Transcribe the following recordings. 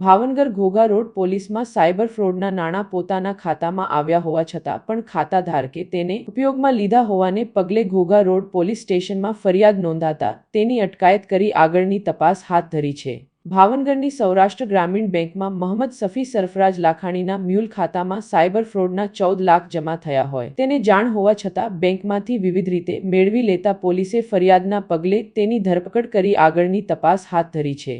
Bhavnagar Ghogha road પોલીસમાં cyber ફ્રોડના નાણાં પોતાના ખાતામાં આવ્યા હોવા છતાં પણ ખાતા ધારકે તેને ઉપયોગમાં લીધા હોવાને પગલે ઘોઘા રોડ પોલીસ સ્ટેશનમાં ફરિયાદ નોંધાતા તેની અટકાયત કરી આગળની તપાસ હાથ ધરી છે. ભાવનગરની સૌરાષ્ટ્ર ગ્રામીણ બેંકમાં મહંમદ સફી સરફરાજ લાખાણીના મ્યુલ ખાતામાં સાયબર ફ્રોડના ચૌદ લાખ જમા થયા હોય. તેને જાણ હોવા છતાં બેંકમાંથી વિવિધ રીતે મેળવી લેતા પોલીસે ફરિયાદના પગલે તેની ધરપકડ કરી આગળની તપાસ હાથ ધરી છે.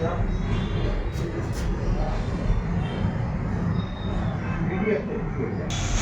Yeah. Cumhuriyet de